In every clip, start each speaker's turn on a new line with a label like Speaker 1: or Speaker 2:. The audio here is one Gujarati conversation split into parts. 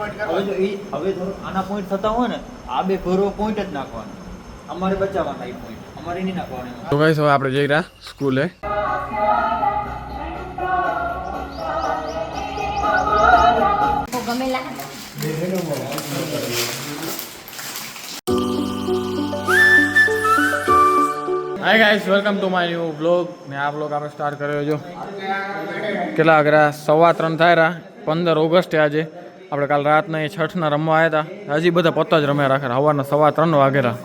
Speaker 1: હવે જો ઈ હવે જો આના પોઈન્ટ થતા હોય ને આ બે ઘરો પોઈન્ટ જ નાખવાના. અમારે બચાવવાના એ પોઈન્ટ અમારે નહીં નાખવાના
Speaker 2: તો ગાઈસ હવે આપણે જઈ રહ્યા સ્કૂલે.
Speaker 3: ગમેલા
Speaker 2: hi guys welcome to my new blog ને આ બ્લોગ આપણે સ્ટાર્ટ કર્યો જો. કેટલા અગ્રા સવા ત્રણ થાય રહ્યા. પંદર ઓગસ્ટે આજે. આપણે કાલ રાતના એ છઠના રમવા આવ્યા હતા હજી બધા પત્તા જ રમ્યા રાખે. સવારના સવા ત્રણ વાગેરા.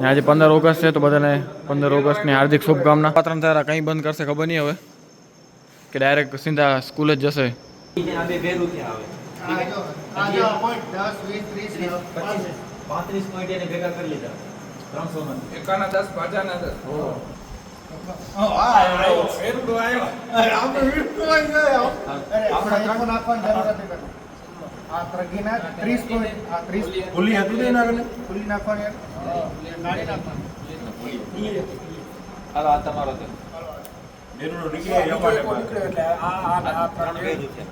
Speaker 2: ને આજે પંદર ઓગસ્ટ છે તો બધાને પંદર ઓગસ્ટની હાર્દિક શુભકામના. પાત્ર ત્રણ થયા કંઈ બંધ કરશે ખબર નહીં હવે. કે ડાયરેક્ટ સીધા સ્કૂલે જ જશે.
Speaker 1: આ બે ભેરું ત્યાં પાંત્રીસ પોઈન્ટ એને ભેગા કરી લીધા ત્રણસો
Speaker 4: એકાના દસ પાચાના દસ
Speaker 5: ખુલ્લી હતી ને એના આગળ
Speaker 1: હાલો આ તમારો છે.
Speaker 5: બેરુડો નીકળી
Speaker 4: બીજો
Speaker 5: આવ્યો
Speaker 4: એકો નીકળ્યો એટલે આ આ આ
Speaker 1: ત્રણ ભેરું છે.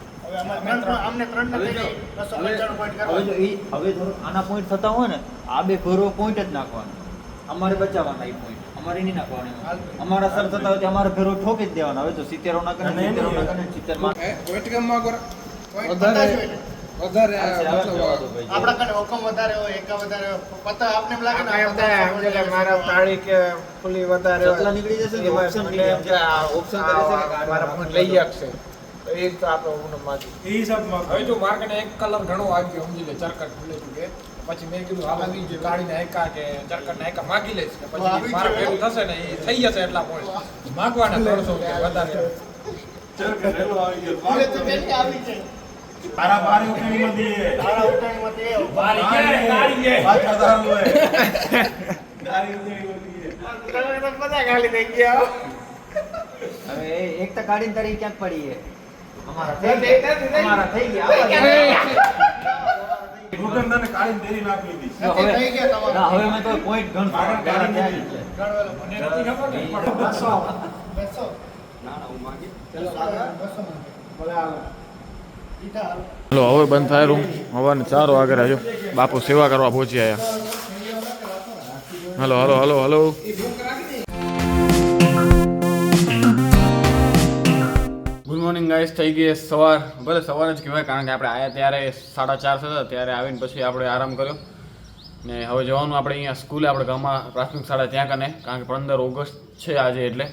Speaker 1: હવે જો હવે જો ઈ હવે જો આના પોઈન્ટ થતા હોય ને આ બે ઘરો પોઈન્ટ જ નાખવાના. અમારે બચાવવાના એ પોઈન્ટ અમારે નહીં નાખવાના અમારા સર થતા હોય તો અમારે ઘરો ઠોકી જ દેવાના. હવે તો સિત્તેરો ના કરે
Speaker 5: નહીં,
Speaker 1: સિત્તેરો ના
Speaker 5: નહીં.
Speaker 1: કરે
Speaker 4: સિત્તેરમાં વધારે વધારે આ મતલબ
Speaker 6: આપણા કને હુકમ વધારે હોય એકા વધારે પતા આપને એમ લાગે ને
Speaker 4: આપણે એમ કે મારા તાળી કે ફૂલી વધારે હોય.
Speaker 1: નીકળી જશે ને
Speaker 4: એમાં
Speaker 1: option
Speaker 4: એટલે
Speaker 1: એમ છે, આ option કરે છે કે
Speaker 4: આ મારા ફોન લઈ શકશે એ તો આપણે હું માગી
Speaker 5: એ હિસાબમાં
Speaker 4: હવે જો માર્કેટ એક કલર ઘણો આવી ગયો સમજી લે ચરકટ ખુલે કે. પછી મેં કીધું હાલ આવી ગયું. ગાડીને એકા કે ચરકટને એકા માગી લઈશ કે. પછી મારે
Speaker 6: ગયું.
Speaker 4: ભેગું થશે ને એ થઈ જશે એટલા પોઈન્ટ માગવાના ત્રણસો વધારે.
Speaker 6: કેટલી આવી છે
Speaker 5: તારા બારી ઉઠાણીમાંથી એ.
Speaker 6: તારા ઉઠાણીમાંથી એ.
Speaker 5: પાછા તારું હોય. દારી ઉઠાણીમાંથી એ.
Speaker 4: બધા ગાલી દઈ ગયા.
Speaker 1: હવે એક તો ગાડી તારી ક્યાંક પડી છે. અમારા
Speaker 4: થઈ
Speaker 1: થઈ
Speaker 4: ગયા.
Speaker 1: થઈ હવે
Speaker 6: થઈ ગયા તમારા.
Speaker 1: ના, હવે મેં તો જ છે.
Speaker 6: ગણવેલો.
Speaker 4: મને નથી ખબર
Speaker 6: હાલો.
Speaker 2: હવે બંધ થાય રૂમ. હવાને ચાર વાગે રહ્યો બાપુ સેવા કરવા પહોંચી આવ્યા hello hello hello hello. Good morning guys થઈ ગઈ સવાર. ભલે સવાર જ કહેવાય, કારણ કે આપણે આવ્યા ત્યારે સાડા ચાર થતા ત્યારે આવીને પછી આપણે આરામ કર્યો. ને હવે જવાનું આપણે અહીંયા સ્કૂલે, આપણે ગામમાં પ્રાથમિક શાળા ત્યાં કને, કારણ કે પંદર ઓગસ્ટ છે આજે એટલે.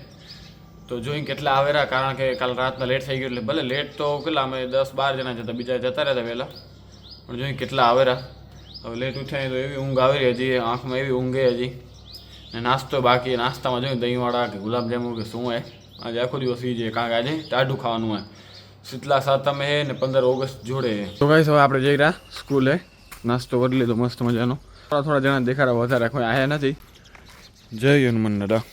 Speaker 2: તો જોઈ કેટલા આવેરા, કારણ કે કાલ રાતના લેટ થઈ ગયું એટલે ભલે લેટ તો કેટલા, અમે દસ બાર જણા જતા બીજા જતા રહેતા પહેલાં પણ જોઈ કેટલા આવેરા. હવે લેટ ઉઠ્યા તો એવી ઊંઘ આવી રહી હજી, આંખમાં એવી ઊંઘે હજી. ને નાસ્તો બાકી નાસ્તામાં જોઈએ દહીંવાળા કે ગુલાબજાંબુ કે શું હે આજે આખો દિવસ એ છે કારણ કે આજે ટાઢું ખાવાનું હોય. શીતલા સાતમ હે ને પંદર ઓગસ્ટ જોડે તો ગાઈસ હવે આપણે જઈ રહ્યા સ્કૂલે. નાસ્તો કરી લીધો, મસ્ત મજાનો. થોડા થોડા જણા દેખાડા વધારે કોઈ આયા નથી. જય હનુમાન દાદા.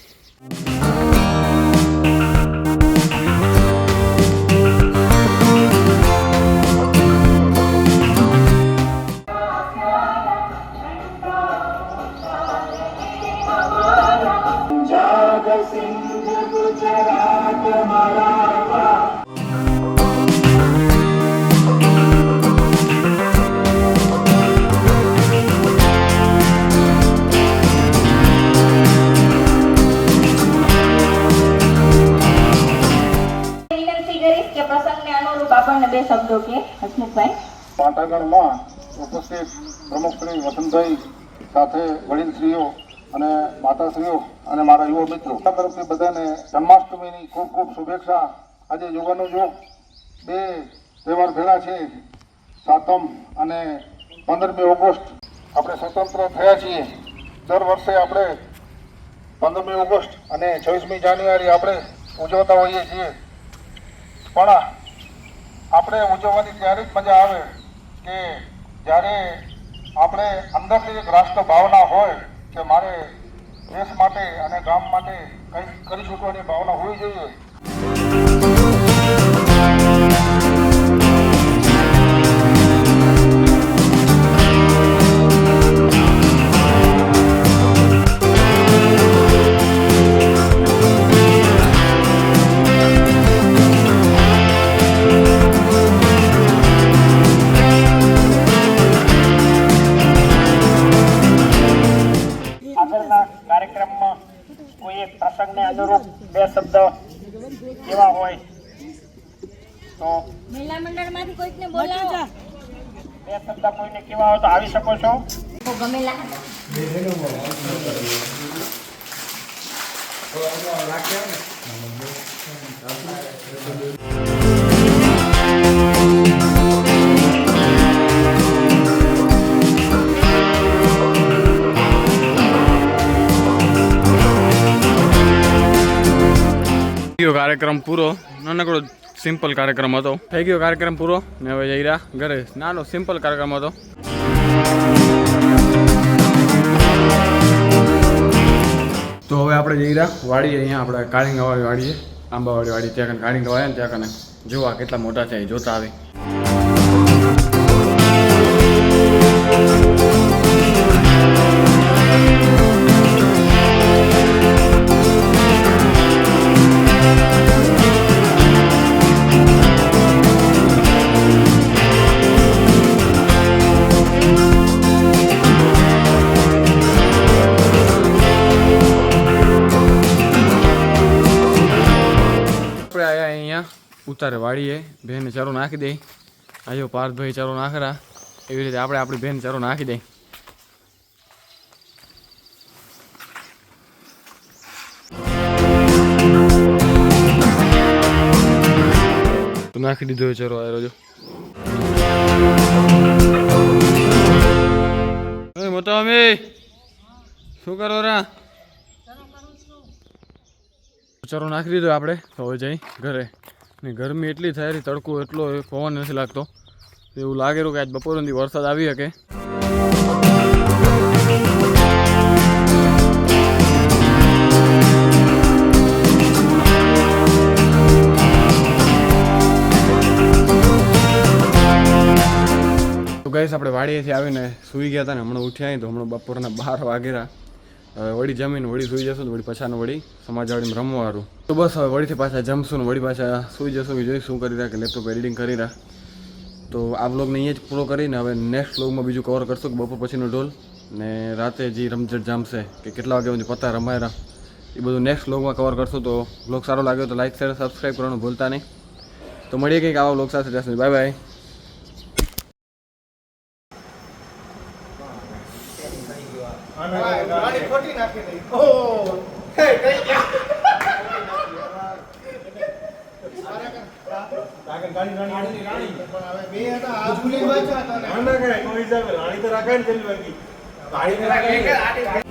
Speaker 3: આપણને બે શબ્દો કે હસમુખભાઈ.
Speaker 7: પાટાગઢમાં ઉપસ્થિત પ્રમુખ શ્રી વસંતભાઈ સાથે વડીલશ્રીઓ અને માતાશ્રીઓ અને મારા યુવા મિત્રો તરફથી બધાને જન્માષ્ટમીની ખૂબ ખૂબ શુભેચ્છા. આજે યુવાનો યુગ બે તહેવાર ભેળા છે, સાતમ અને પંદરમી ઓગસ્ટ. આપણે સ્વતંત્ર થયા છીએ. દર વર્ષે આપણે પંદરમી ઓગસ્ટ અને છવ્વીસમી જાન્યુઆરી આપણે ઉજવતા હોઈએ છીએ. પણ આપણે ઉજવવાની ત્યારે જ મજા આવે કે જ્યારે આપણે અંદરની એક રાષ્ટ્ર ભાવના હોય કે મારે દેશ માટે અને ગામ માટે કંઈક કરી શકવાની ભાવના હોવી જોઈએ.
Speaker 8: મંડળમાંથી કોઈકને બોલાવો.
Speaker 6: બે શબ્દ કોઈને કેવા હોય તો આવી શકો છો.
Speaker 8: તો ગમેલા.
Speaker 2: કાર્યક્રમ પૂરો નાનકડો સિમ્પલ કાર્યક્રમ હતો. થઈ ગયો કાર્યક્રમ પૂરો. ને હવે જઈ રહ્યા ઘરે. નાનો સિમ્પલ કાર્યક્રમ હતો. તો હવે આપણે જઈ રહ્યા વાડીએ. અહીંયા આપણે કાળિંગાવાળી વાડીએ. આંબાવાળી વાડી. ત્યાં કને કાળિંગા વાળ્યા ને, ત્યાં કને જોવા કેટલા મોટા છે જોતા આવે. ઉતારે વાળીએ, બેન ચારો નાખી દઈ આજો પાર્થભાઈ ચારો નાખરા. એવી રીતે આપણે આપણી બેન ચારો નાખી દઈ નાખી દીધો ચારો આયરો જો. મોટા શું કરો રા? ચારો નાખી દીધો આપણે. તો હવે જઈ ઘરે. ને ગરમી એટલી થાય તડકો એટલો પવન નથી લાગતો. એવું લાગેલું કે આજ બપોરથી વરસાદ આવી શકે. તો ગઈશ આપણે વાડીએથી આવીને સૂઈ ગયા હતા ને હમણાં ઉઠ્યા તો હમણાં બપોરના બાર વાગેરા વળી જમીને વળી સૂઈ જશું વળી પછાનું વળી સમાજવાડીમાં રમવાનું. તો બસ હવે વળીથી પાછા જમશું ને વળી પાછા સૂઈ જશું જોઈ શું કરી રહ્યા કે લેપટોપ એડિટિંગ કરી રહ્યા. તો આ બ્લોગને અહીંયા જ પૂરો કરીને હવે નેક્સ્ટ બ્લોગમાં બીજું કવર કરશું કે બપોર પછીનો ઢોલ ને રાતે જે રમઝટ જામશે કે કેટલા વાગે સુધી પત્તા રમાયરા એ બધું નેક્સ્ટ બ્લોગમાં કવર કરશું. તો બ્લોગ સારો લાગ્યો તો લાઇક શેર સબસ્ક્રાઈબ કરવાનું ભૂલતા નહીં. તો મળીએ કંઈક આવા બ્લોગ સાથે. જશે બાય બાય
Speaker 6: ગાડી ખોટી નાખી દઈ ઓહ. હે કઈ
Speaker 5: રાણી. તો રાખાય ને પેલી વાગી. રાણી.